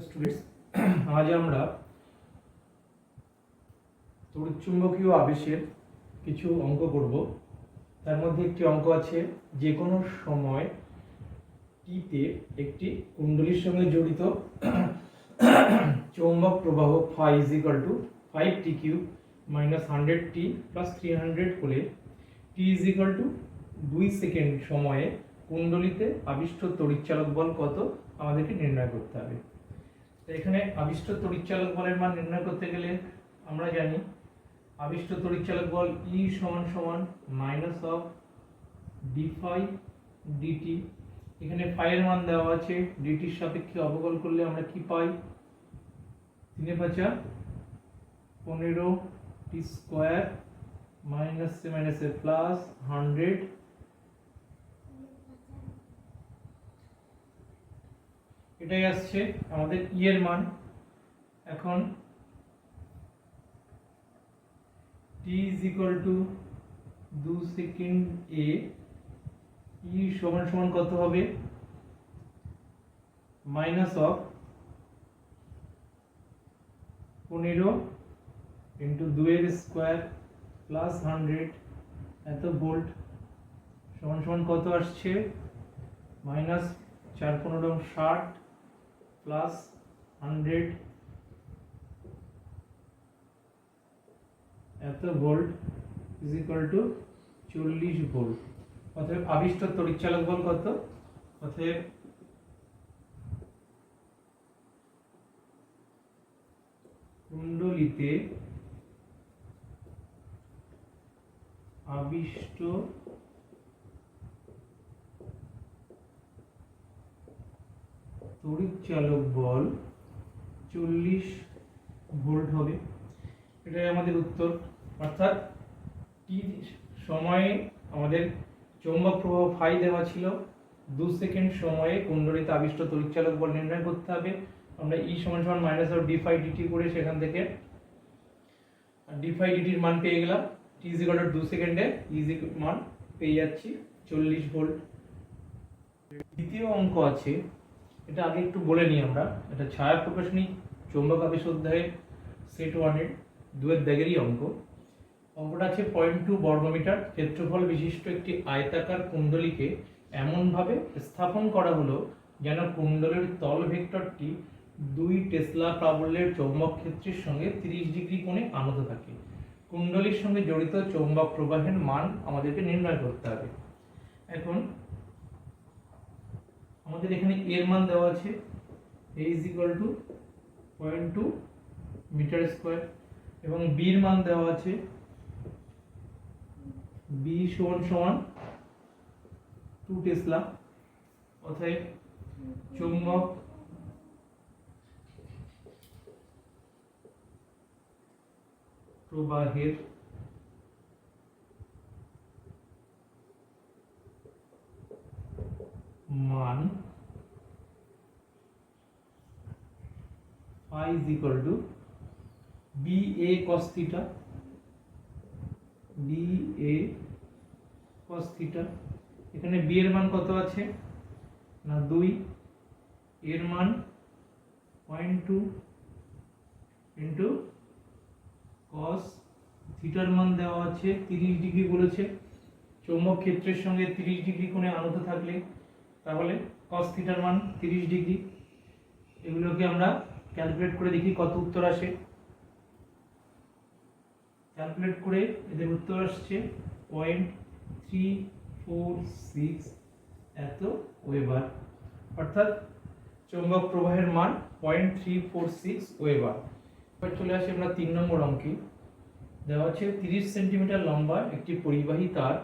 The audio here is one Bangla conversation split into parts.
স্টুডেন্টস আজ আমরা তড়িৎচুম্বকীয় আবেশের কিছু অঙ্ক করব। তার মধ্যে একটি অঙ্ক আছে যে কোনো সময় টিতে একটি কুণ্ডলীর সঙ্গে জড়িত চৌম্বক প্রবাহ phi is equal to five t cube minus hundred t plus three hundred হলে টি ইজ ইকাল টু দুই সেকেন্ড সময়ে কুণ্ডলীতে আবিষ্ট তড়িৎচালক বল কত? আমাদেরকে নির্ণয় করতে হবে। এখানে আবিষ্ট তড়িৎচালক বলের মান নির্ণয় করতে গেলে আমরা জানি আবিষ্ট তড়িৎচালক বল ই সমান সমান minus of d phi dt এখানে ফাইয়ের মান দেওয়া আছে ডিটির সাপেক্ষে অবকল করলে আমরা কি পাই? তিনে পাঁচা পনেরো t square minus minus plus hundred এটাই আসছে, আমাদের ই এর মান। এখন টি ইজ ইকুয়াল টু দু সেকেন্ড এ ই সমান সমান কত হবে? মাইনাস অফ পনেরো ইন্টু দুয়ের স্কোয়ার প্লাস হান্ড্রেড এত ভোল্ট সমান সমান কত আসছে? মাইনাস চার পনেরো ষাট। প্লাস হান্ড্রেড এত ভোল্ট ইজ ইকুয়াল টু চল্লিশ ভোল্ট অতএব আবিষ্ট তড়িৎচালক বল কত? অতএব কুণ্ডলিতে আবিষ্ট তড়িৎচালক বল চল্লিশ ভোল্ট হবে। এটাই আমাদের উত্তর। অর্থাৎ টি সময়ে আমাদের চৌম্বক প্রবাহ ফাই দেওয়া ছিল, দু সেকেন্ড সময়ে কুণ্ডলিতে আবিষ্ট তড়িৎচালক বল নির্ণয় করতে হবে। আমরা ই সমান সমান minus of d phi dt করে সেখান থেকে ডি ফাই ডিটির মান পেয়ে গেলাম। টি ইজ ইকুয়াল দু সেকেন্ডে ইজি মান পেয়ে যাচ্ছি চল্লিশ ভোল্ট। দ্বিতীয় অঙ্ক আছে এটা আগে একটু বলে নিই আমরা। এটা ছায়া প্রকাশনী, চৌম্বক আবেশ অধ্যায়ে সেট ওয়ানের দুয়ের দাগেরই অঙ্ক। অঙ্কটা আছে পয়েন্ট টু বর্গমিটার, ক্ষেত্রফল বিশিষ্ট একটি আয়তাকার কুণ্ডলীকে এমনভাবে স্থাপন করা হলো যেন কুণ্ডলীর তল ভেক্টরটি দুই টেসলা প্রাবল্যের চৌম্বক ক্ষেত্রের সঙ্গে তিরিশ ডিগ্রি কোণে আনত থাকে। কুণ্ডলীর সঙ্গে জড়িত চৌম্বক প্রবাহের মান আমাদেরকে নির্ণয় করতে হবে। এখন আমাদের এখানে এর মান দেওয়া আছে A is equal to point two metre square এবং বির মান দেওয়া আছে বি সমান সমান টু টেসলা অতএব চৌম্বক প্রবাহের মান phi is equal to b a cos theta, b a cos theta এখানে b এর মান কত আছে? না দুই। এর মান পয়েন্ট টু ইন্টু কস থিটার মান দেওয়া আছে। তিরিশ ডিগ্রি বলেছে। চৌম্বক ক্ষেত্রের সঙ্গে তিরিশ ডিগ্রি কোণে আনত থাকলে তাহলে কস থিটার মান তিরিশ ডিগ্রি। এগুলোকে আমরা ক্যালকুলেট করে দেখি কত উত্তর আসে। ক্যালকুলেট করে এদের উত্তর আসছে পয়েন্ট থ্রি ফোর সিক্স এত ওয়েবার অর্থাৎ চৌম্বক প্রবাহের মান point three four six weber এবার চলে আসি আমরা তিন নম্বর অঙ্কে। দেওয়া আছে তিরিশ সেন্টিমিটার লম্বা একটি পরিবাহী তার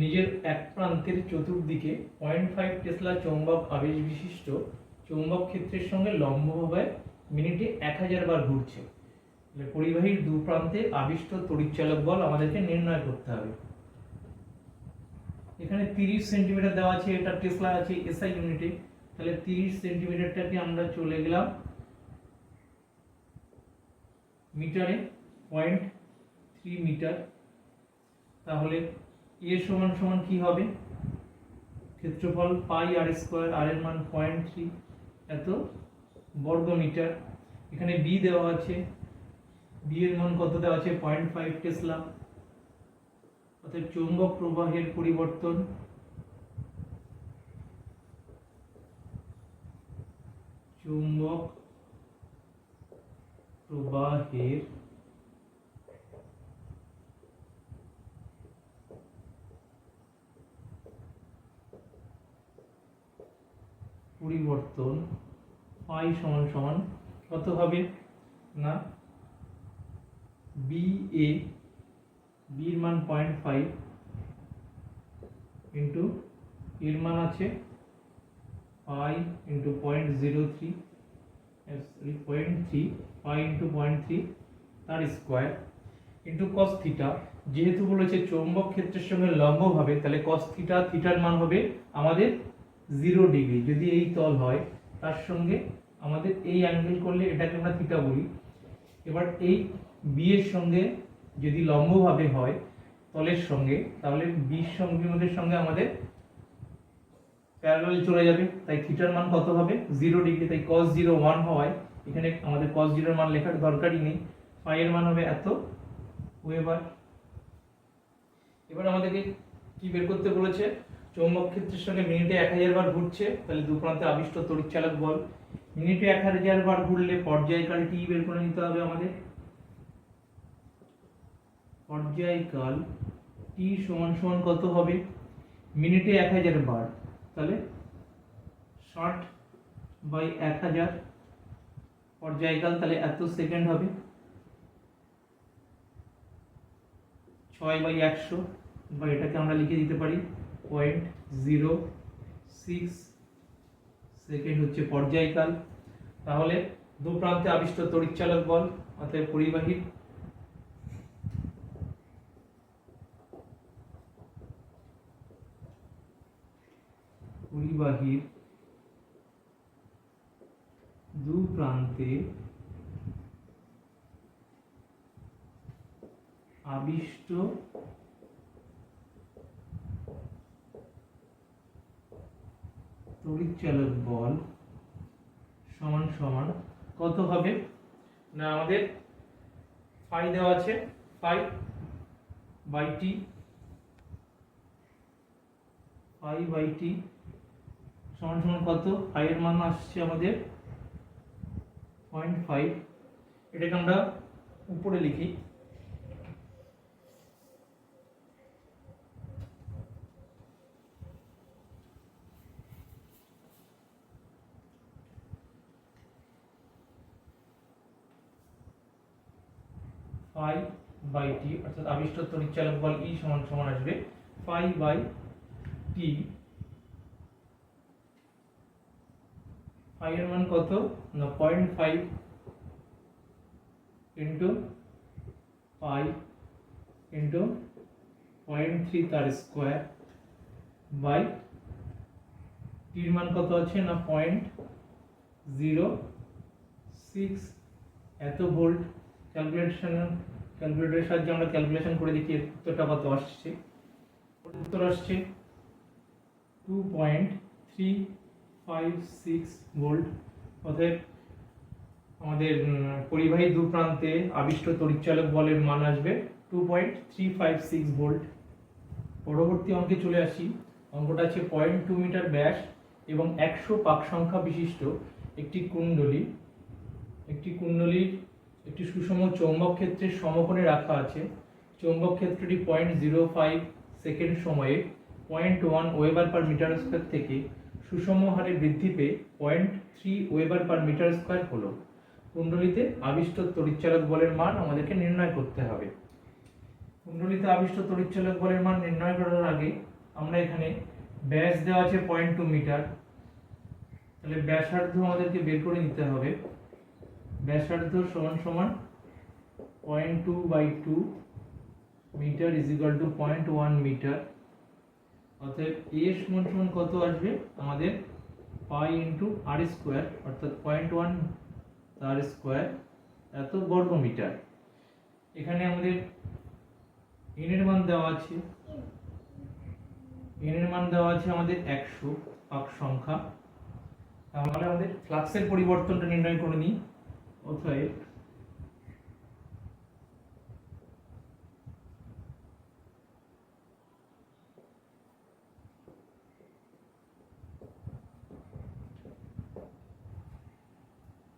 নিজের এক প্রান্তের চতুর্দিকে পয়েন্ট ফাইভ টেসলা চৌম্বক আবেশ বিশিষ্ট চৌম্বক ক্ষেত্রের সঙ্গে লম্বভাবে মিনিটে এক হাজার বার ঘুরছে। পরিবাহীর দু প্রান্তে আবিষ্ট তড়িৎচালক বল আমাদেরকে নির্ণয় করতে হবে। এখানে তিরিশ সেন্টিমিটার দেওয়া আছে, এটা টেসলা আছে এসআই ইউনিটে তাহলে তিরিশ সেন্টিমিটারটাকে আমরা চলে গেলাম মিটারে পয়েন্ট থ্রি মিটার। তাহলে এ সমান সমান কি হবে? ক্ষেত্রফল পাই আর স্কোয়ার আর এর মান পয়েন্ট থ্রি এত বর্গ মিটার এখানে বি দেওয়া আছে বি এর মান কত দেওয়া আছে? Point five tesla. অর্থাৎ চৌম্বক প্রবাহের পরিবর্তন চুম্বক প্রবাহের পরিবর্তন পাই সমান সমান কত হবে? না। বি এ বির মান পয়েন্ট ফাইভ ইন্টু এর মান আছে pi into point zero three sorry point three pi into point three তার স্কোয়ার ইন্টু কস থিটা যেহেতু বলেছে চৌম্বক ক্ষেত্রের সঙ্গে লম্বভাবে তাহলে কস থিটা থিটার মান হবে আমাদের জিরো ডিগ্রি যদি এই তল হয়, তার সঙ্গে আমাদের এই অ্যাঙ্গেল করলে এটাকে আমরা থিটা বলি। এবার এই বি এর সঙ্গে যদি লম্বভাবে হয় তলের সঙ্গে, তাহলে বির সঙ্গে সঙ্গে আমাদের প্যারালাল চলে যাবে। তাই থিটার মান কত হবে? জিরো ডিগ্রি তাই কস জিরো ওয়ান হওয়ায় এখানে আমাদের কস জিরোর মান লেখার দরকারই নেই। ফাই এর মান হবে এত। ওয়েবার এবার আমাদেরকে কি বের করতে বলেছে? চৌম্বক ক্ষেত্রের সঙ্গে মিনিটে এক হাজার বার ঘুরছে, তাহলে দু প্রান্তে আবিষ্ট তড়িৎ চালক বল। মিনিটে এক হাজার বার ঘুরলে পর্যায়কাল টি বের করে নিতে হবে আমাদের। পর্যায়কাল টি সমান সমান কত হবে? মিনিটে এক হাজার বার, তাহলে ষাট বাই এক হাজার। পর্যায়কাল তাহলে এত সেকেন্ড হবে। ছয় বাই একশো বা এটাকে আমরা লিখে দিতে পারি। পয়েন্ট জিরো সিক্স সেকেন্ড হচ্ছে পর্যায়কাল। তাহলে দু প্রান্তে আবিষ্ট তড়িৎচালক বল, অতএব পরিবাহী পরিবাহীর দু প্রান্তে আবিষ্ট তড়িৎচালক বল সমান সমান কত হবে? না, আমাদের ফাই দেওয়া আছে, pi by two. Pi by two সমান সমান কত? ফাই এর মান আসছে আমাদের পয়েন্ট ফাইভ। এটাকে আমরা উপরে লিখি ফাই বাই টি অর্থাৎ আবিষ্ট তড়িৎচালক বল ই সমান সমান আসবে ফাই বাই টি এর মান কত? না point five into pi into point three তার স্কোয়ার বাই টির মান কত আছে? না পয়েন্ট জিরো সিক্স এত ভোল্ট ক্যালকুলেশন ক্যালকুলেটরের সাহায্যে আমরা ক্যালকুলেশন করে দেখি উত্তরটা কত আসছে। উত্তর আসছে two point three five six volt অতএব আমাদের পরিবাহী দু প্রান্তে আবিষ্ট তড়িৎচালক বলের মান আসবে two point three five six volt পরবর্তী অঙ্কে চলে আসি। অঙ্কটা আছে পয়েন্ট টু মিটার ব্যাস এবং একশো পাক সংখ্যা বিশিষ্ট একটি কুণ্ডলী। একটি কুণ্ডলীর একটি সুষম চৌম্বক ক্ষেত্রের সমকোণে রাখা আছে। চৌম্বক ক্ষেত্রটি পয়েন্ট জিরো ফাইভ সেকেন্ড সময়ে point one weber per metre square থেকে সুষম হারে বৃদ্ধি পেয়ে point three weber per metre square হলো। কুণ্ডলিতে আবিষ্ট তড়িৎচালক বলের মান আমাদেরকে নির্ণয় করতে হবে। কুণ্ডলিতে আবিষ্ট তড়িৎচালক বলের মান নির্ণয় করার আগে আমরা এখানে ব্যাস দেওয়া আছে পয়েন্ট টু মিটার তাহলে ব্যাসার্ধ আমাদেরকে বের করে নিতে হবে। ব্যাসার্ধ সমান সমান point two by two metre is equal to point one metre অতএব এ সমান সমান কত আসবে? আমাদের পাই ইন্টু আর স্কোয়ার অর্থাৎ পয়েন্ট ওয়ান তার স্কোয়ার এত বর্গ মিটার এখানে আমাদের এনের মান দেওয়া আছে। এনের মান দেওয়া আছে আমাদের একশো পাক সংখ্যা। তাহলে আমাদের ফ্লাক্সের পরিবর্তনটা নির্ণয় করে নিই। অতএব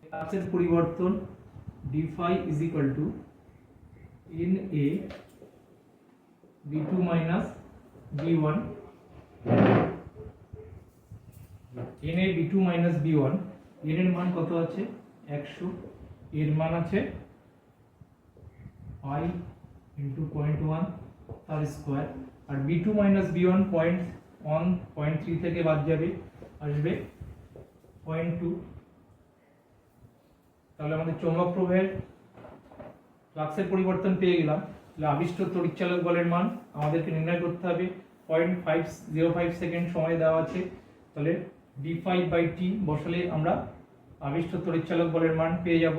ফ্লাক্সের পরিবর্তন d phi is equal to n a b2 minus b1 n a b2 minus b1 n এর মান কত আছে 100 এর মান আছে i into 0.1 তার স্কয়ার আর b2 minus b1 point one point three থেকে বাদ যাবে, আসবে পয়েন্ট টু তাহলে আমাদের চৌম্বক প্রবাহের ফ্লাক্সের পরিবর্তন পেয়ে গেলাম। তাহলে আবিষ্ট তড়িৎচালক বলের মান আমাদেরকে নির্ণয় করতে হবে। Point five zero five second সময় দেওয়া আছে। তাহলে ডি ফাইভ বাই টি বসালে আমরা আবিষ্ট তড়িৎচালক বলের মান পেয়ে যাব।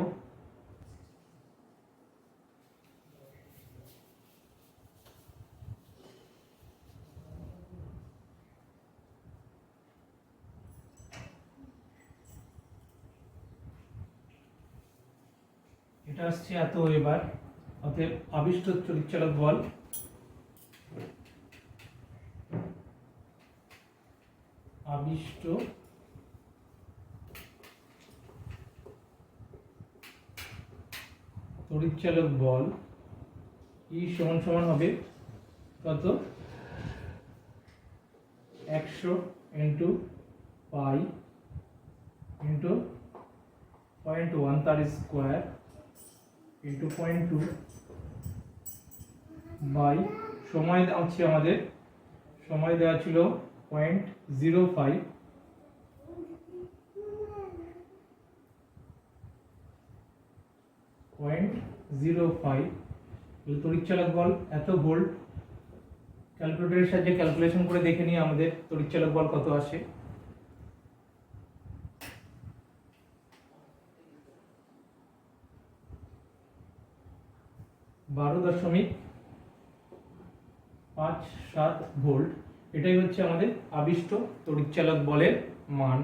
এত এবার। অতএব আবিষ্ট তড়িৎচালক বল। আবিষ্ট তড়িৎচালক বল ই সমান সমান হবে কত? একশো into pi into point one তার square. Into point two by সময় আছে আমাদের। সময় দেওয়া ছিল point zero five point zero five তড়িৎচালক বল এত ভোল্ট ক্যালকুলেটরের সাহায্যে ক্যালকুলেশন করে দেখে নিই আমাদের তড়িৎচালক বল কত আসে। বারো দশমিক পাঁচ সাত ভোল্ট। এটাই হচ্ছে আমাদের আবিষ্ট তড়িৎচালক বলের মান।